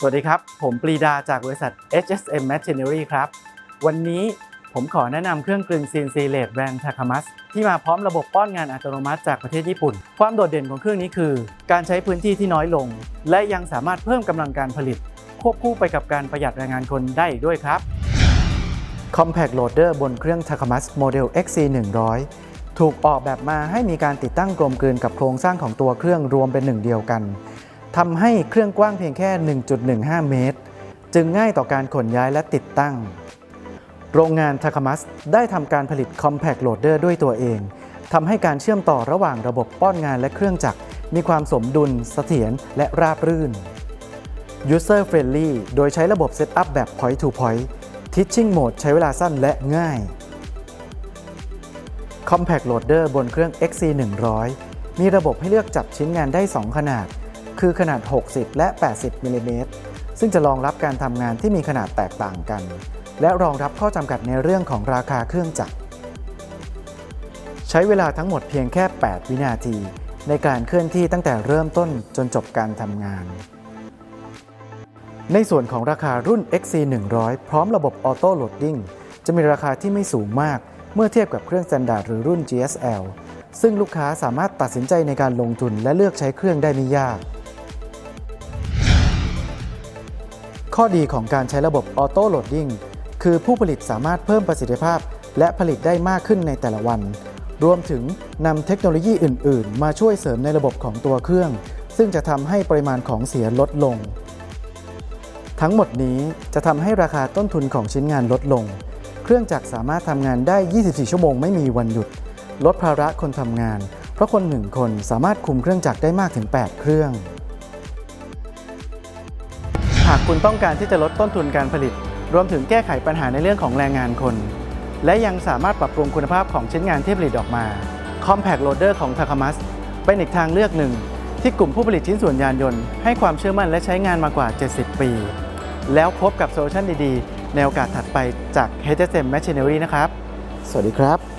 สวัสดีครับ ผมปรีดาจากบริษัท HSM Machinery ครับ วันนี้ผมขอแนะนำเครื่องกลึง CNC เลดแบรนด์ Takamas ที่มาพร้อมระบบป้อนงานอัตโนมัติจากประเทศญี่ปุ่น ความโดดเด่นของเครื่องนี้คือ การใช้พื้นที่ที่น้อยลง และยังสามารถเพิ่มกำลังการผลิต ควบคู่ไปกับการประหยัดแรงงานคนได้อีกด้วยครับ Compact Loader บนเครื่อง Takamas Model XC 100ถูกออกแบบมาให้มีการติดตั้งกลมกลืนกับโครงสร้างของตัวเครื่องรวมเป็นหนึ่งเดียวกัน ทำให้เครื่องกว้างเพียงแค่ 1.15 เมตร จึงง่ายต่อการขนย้ายและติดตั้ง โรงงาน Takamas ได้ทำการผลิต Compact Loader ด้วยตัวเองทำให้การเชื่อมต่อระหว่างระบบป้อนงานและเครื่องจักร มีความสมดุลเสถียรและราบรื่น User Friendly โดยใช้ระบบ Setup แบบ Point to Point Teaching Mode ใช้เวลาสั้นและง่าย Compact Loader บนเครื่อง XC 100 มีระบบให้เลือกจับชิ้นงานได้ 2 ขนาด คือขนาด 60 และ 80มิลลิเมตรซึ่งจะรองรับการทำงานที่มีขนาดแตกต่างกัน และรองรับข้อจำกัดในเรื่องของราคาเครื่องจักร ใช้เวลาทั้งหมดเพียงแค่ 8 วินาที ในการเคลื่อนที่ตั้งแต่เริ่มต้นจนจบการทำงานในส่วนของราคารุ่น XC 100 พร้อมระบบออโต้โหลดดิ้งจะมีราคาที่ไม่สูงมากเมื่อเทียบกับเครื่องสแตนดาร์ดหรือรุ่น GSL ซึ่งลูกค้าสามารถตัดสินใจในการลงทุนและเลือกใช้เครื่องได้ไม่ยาก ข้อดีของการใช้ระบบออโต้โหลดดิ้งคือผู้ผลิตสามารถเพิ่มประสิทธิภาพ และผลิตได้มากขึ้นในแต่ละวัน รวมถึงนำเทคโนโลยีอื่น ๆ มาช่วยเสริมในระบบของตัวเครื่อง ซึ่งจะทำให้ปริมาณของเสียลดลง ทั้งหมดนี้จะทำให้ราคาต้นทุนของชิ้นงานลดลง เครื่องจักรสามารถทำงานได้ 24 ชั่วโมงไม่มีวันหยุด ลดภาระคนทำงาน เพราะคนหนึ่งคนสามารถคุมเครื่องจักรได้มากถึง 8 เครื่อง คุณต้องการที่จะลดต้นทุนการผลิต รวมถึงแก้ไขปัญหาในเรื่องของแรงงานคน และยังสามารถปรับปรุงคุณภาพของชิ้นงานที่ผลิตออกมา Compact Loader ของ Takamas เป็นอีกทางเลือกหนึ่ง ที่กลุ่มผู้ผลิตชิ้นส่วนยานยนต์ให้ความเชื่อมั่นและใช้งานมากว่า 70 ปี แล้วพบกับโซลูชันดีๆ ในโอกาสถัดไปจาก HSM Machinery นะครับ สวัสดีครับ